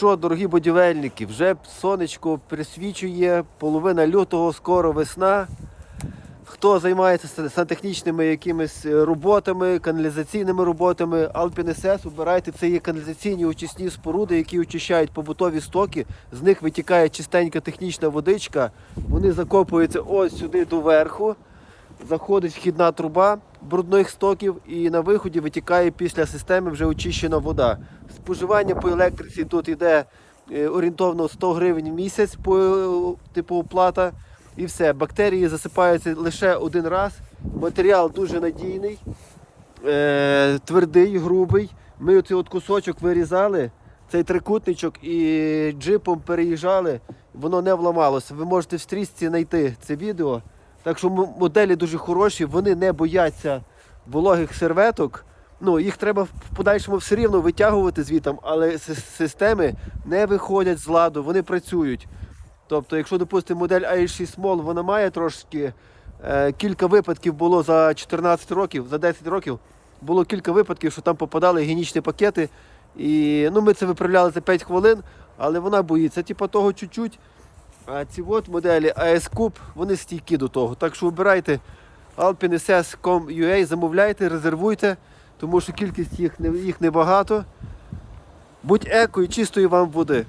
що, дорогі будівельники, вже сонечко присвічує, половина лютого, скоро весна. Хто займається сан- сантехнічними якимись е, роботами, каналізаційними роботами, SS, обирайте, це є каналізаційні очисні споруди, які очищають побутові стоки. З них витікає чистенька технічна водичка. Вони закопуються ось сюди доверху. Заходить вхідна труба брудних стоків і на виході витікає після системи вже очищена вода. Споживання по електриці тут йде е, орієнтовно 100 гривень в місяць по е, типу оплата. І все. Бактерії засипаються лише один раз. Матеріал дуже надійний, е, твердий, грубий. Ми оцей от кусочок вирізали, цей трикутничок і джипом переїжджали, воно не вламалося. Ви можете в стрічці знайти це відео. Так що моделі дуже хороші, вони не бояться вологих серветок. Ну, їх треба в подальшому все рівно витягувати звітом, але системи не виходять з ладу, вони працюють. Тобто, якщо, допустимо, модель i6 Small, вона має трошки е, кілька випадків було за 14 років, за 10 років, було кілька випадків, що там попадали гігієнічні пакети. І ну, ми це виправляли за 5 хвилин, але вона боїться, типу, того чуть-чуть. А ці от моделі AS Coupe, вони стійкі до того. Так що обирайте alpineses.com.ua, замовляйте, резервуйте, тому що кількість їх, їх небагато. Будь еко і чистої вам води.